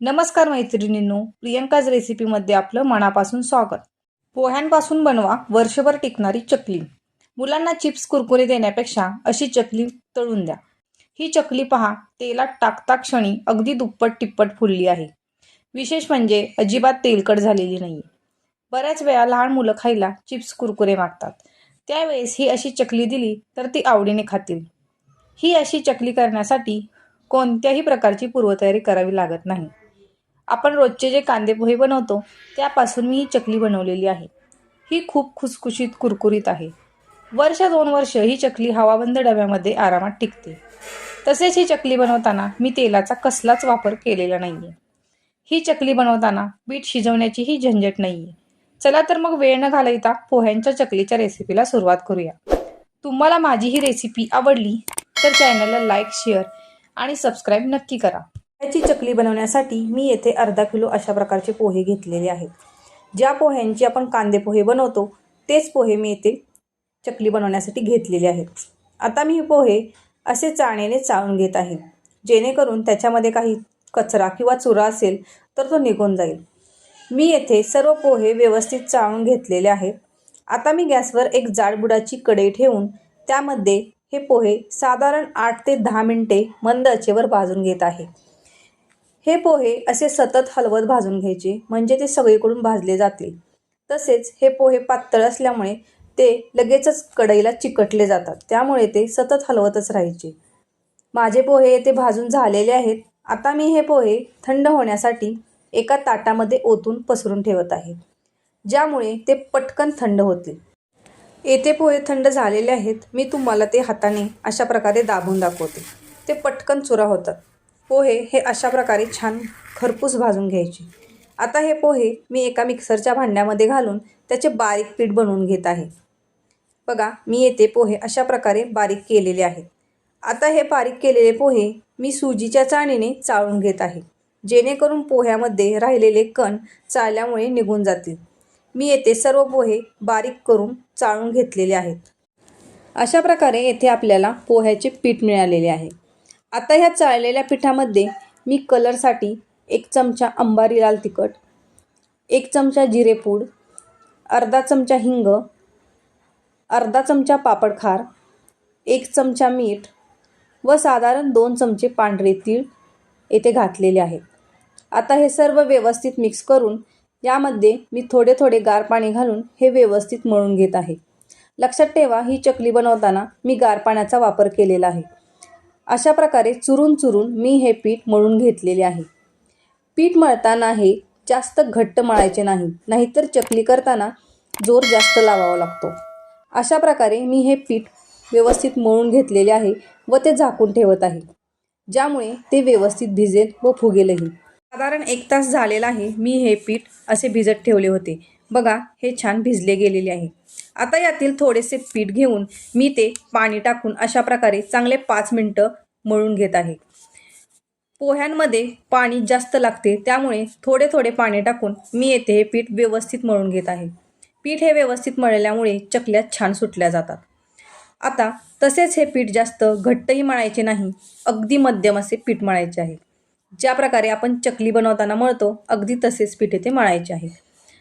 नमस्कार मैत्रिणींनो प्रियंकाज रेसिपीमध्ये आपलं मनापासून स्वागत. पोह्यांपासून बनवा वर्षभर टिकणारी चकली. मुलांना चिप्स कुरकुरे देण्यापेक्षा अशी चकली तळून द्या. ही चकली पहा तेलात टाकता क्षणी अगदी दुप्पट टिप्पट फुलली आहे. विशेष म्हणजे अजिबात तेलकट झालेली नाही बऱ्याच वेळा लहान मुलं खायला चिप्स कुरकुरे मागतात. त्यावेळेस ही अशी चकली दिली तर ती आवडीने खातील. ही अशी चकली करण्यासाठी कोणत्याही प्रकारची पूर्वतयारी करावी लागत नाही. आपण रोजचे जे कांदे पोहे बनवतो त्यापासून मी ही चकली बनवलेली आहे. ही खूप खुसखुशीत कुरकुरीत आहे. वर्ष दोन वर्ष ही चकली हवाबंद डब्यामध्ये आरामात टिकते. तसेच ही चकली बनवताना मी तेलाचा कसलाच वापर केलेला नाही आहे ही चकली बनवताना पीठ शिजवण्याची ही झंझट नाही आहे चला तर मग वेळ न घालवता पोह्यांच्या चकलीच्या रेसिपीला सुरुवात करूया. तुम्हाला माझी ही रेसिपी आवडली तर चॅनलला लाईक शेअर आणि सबस्क्राईब नक्की करा. त्याची चकली बनवण्यासाठी मी येथे अर्धा किलो अशा प्रकारचे पोहे घेतलेले आहेत. ज्या पोह्यांची आपण कांदे पोहे बनवतो तेच पोहे मी येथे चकली बनवण्यासाठी घेतलेले आहेत. आता मी हे पोहे असे चाळणीने चाळून घेत आहे. जेणेकरून त्याच्यामध्ये काही कचरा किंवा चुरा असेल तर तो निघून जाईल. मी येथे सर्व पोहे व्यवस्थित चाळून घेतलेले आहेत आता मी गॅसवर एक जाडबुडाची कढई ठेवून त्यामध्ये हे पोहे साधारण आठ ते दहा मिनटे मंद आचेवर भाजून घेत आहे. हे पोहे असे सतत हलवत भाजून घ्यायचे म्हणजे ते सगळीकडून भाजले जातील. तसेच हे पोहे पातळ असल्यामुळे ते लगेचच कढईला चिकटले जातात त्यामुळे ते सतत हलवतच राहायचे. माझे पोहे येथे भाजून झालेले आहेत. आता मी हे पोहे थंड होण्यासाठी एका ताटामध्ये ओतून पसरून ठेवत आहे ज्यामुळे ते पटकन थंड होतील. येथे पोहे थंड झालेले आहेत. मी तुम्हाला ते हाताने अशा प्रकारे दाबून दाखवते. ते पटकन चुरा होतात. पोहे हे अशा प्रकारे छान खरपूस भाजून घ्यायचे. आता हे पोहे मी एका मिक्सरच्या भांड्यामध्ये घालून त्याचे बारीक पीठ बनवून घेत आहे. बघा मी येथे पोहे अशा प्रकारे बारीक केलेले आहेत. आता हे बारीक केलेले पोहे मी सुजीच्या चाळणीने चाळून घेत आहे. जेणेकरून पोह्यामध्ये राहिलेले कण चाळल्यामुळे निघून जातील. मी येथे सर्व पोहे बारीक करून चाळून घेतलेले आहेत. अशा प्रकारे येथे आपल्याला पोह्याचे पीठ मिळालेले आहे. आता ह्या चाळलेल्या पिठामध्ये मी कलरसाठी एक चमचा अंबारी लाल तिखट एक चमचा जिरेपूड अर्धा चमचा हिंग अर्धा चमचा पापड खार एक चमचा मीठ व साधारण दोन चमचे पांढरे तीळ येथे घातलेले आहेत. आता हे सर्व व्यवस्थित मिक्स करून यामध्ये मी थोडे थोडे गार पाणी घालून हे व्यवस्थित मळून घेत आहे. लक्षात ठेवा ही चकली बनवताना मी गार पाण्याचा वापर केलेला आहे. अशा प्रकारे चुरून चुरून मी हे पीठ मळून घेतलेले आहे. पीठ मळताना हे जास्त घट्ट मळायचे नाही नाहीतर चकली करताना जोर जास्त लावावा लागतो. अशा प्रकारे मी हे पीठ व्यवस्थित मळून घेतलेले आहे व ते झाकून ठेवत आहे ज्यामुळे ते व्यवस्थित भिजेल व फुगेलही. साधारण एक तास झालेला आहे मी हे पीठ असे भिजत ठेवले होते. बघा हे छान भिजले गेलेले आहे. आता यातील थोडेसे पीठ घेऊन मी ते पाणी टाकून अशा प्रकारे चांगले पाच मिनटं मळून घेत आहे. पोह्यांमध्ये पाणी जास्त लागते त्यामुळे थोडे थोडे पाणी टाकून मी येथे हे पीठ व्यवस्थित मळून घेत आहे. पीठ हे व्यवस्थित मळल्यामुळे चकल्या छान सुटल्या जातात. आता तसेच हे पीठ जास्त घट्टही मळायचे नाही अगदी मध्यम असे पीठ मळायचे आहे. ज्या प्रकारे आपण चकली बनवताना मळतो अगदी तसेच पीठ येथे मळायचे आहे.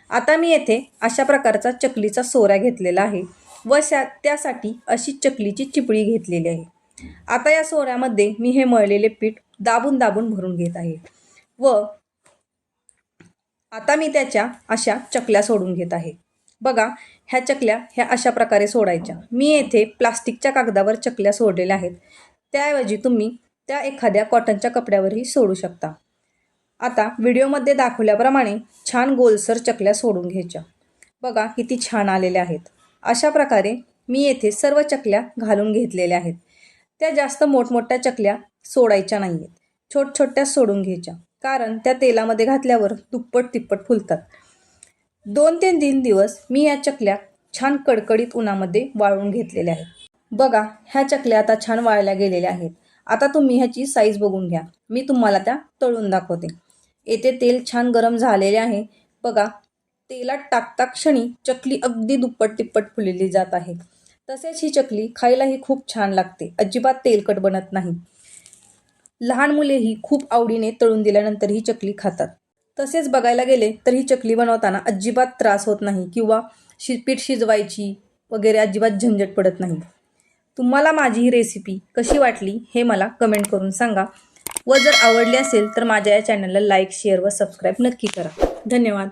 आता मी येथे अशा प्रकारचा चकलीचा सोऱ्या घेतलेला आहे व शा त्यासाठी अशी चकलीची चिपळी घेतलेली आहे. आता या सोऱ्यामध्ये मी हे मळलेले पीठ दाबून दाबून भरून घेत आहे व आता मी त्याच्या अशा चकल्या सोडून घेत आहे. बघा ह्या चकल्या ह्या अशा प्रकारे सोडायच्या. मी येथे प्लास्टिकच्या कागदावर चकल्या सोडलेल्या आहेत. त्याऐवजी तुम्ही त्या एखाद्या कॉटनच्या कपड्यावरही सोडू शकता. आता व्हिडिओमध्ये दाखवल्याप्रमाणे छान गोलसर चकल्या सोडून घ्यायच्या. बघा किती छान आलेल्या आहेत. अशा प्रकारे मी येथे सर्व चकल्या घालून घेतलेल्या आहेत. त्या जास्त मोठमोठ्या चकल्या सोडायच्या नाही आहेत छोट छोट्या सोडून घ्यायच्या. कारण त्या तेलामध्ये घातल्यावर दुप्पट तिप्पट फुलतात. दोन ते तीन दिवस मी या चकल्या छान कडकडीत उन्हामध्ये वाळून घेतलेल्या आहेत. बघा ह्या चकल्या आता छान वाळल्या गेलेल्या आहेत. आता तुम्ही ह्याची साईज बघून घ्या. मी तुम्हाला त्या तळून दाखवते. येथे तेल छान गरम झालेले आहे. बघा तेलात टाकता क्षणी चकली अगदी दुप्पट तिप्पट फुललेली जात आहे. तसेच ही चकली खायलाही खूप छान लागते. अजिबात तेलकट बनत नाही. लहान मुलेही खूप आवडीने तळून दिल्यानंतर ही चकली खातात. तसेच बघायला गेले तर ही चकली बनवताना अजिबात त्रास होत नाही किंवा शि पीठ शिजवायची वगैरे अजिबात झंझट पडत नाही. तुम्हाला माझी ही रेसिपी कशी वाटली हे मला कमेंट करून सांगा. व जर आवडली असेल तर माझ्या या चॅनलला लाईक शेअर व सबस्क्राईब नक्की करा. धन्यवाद.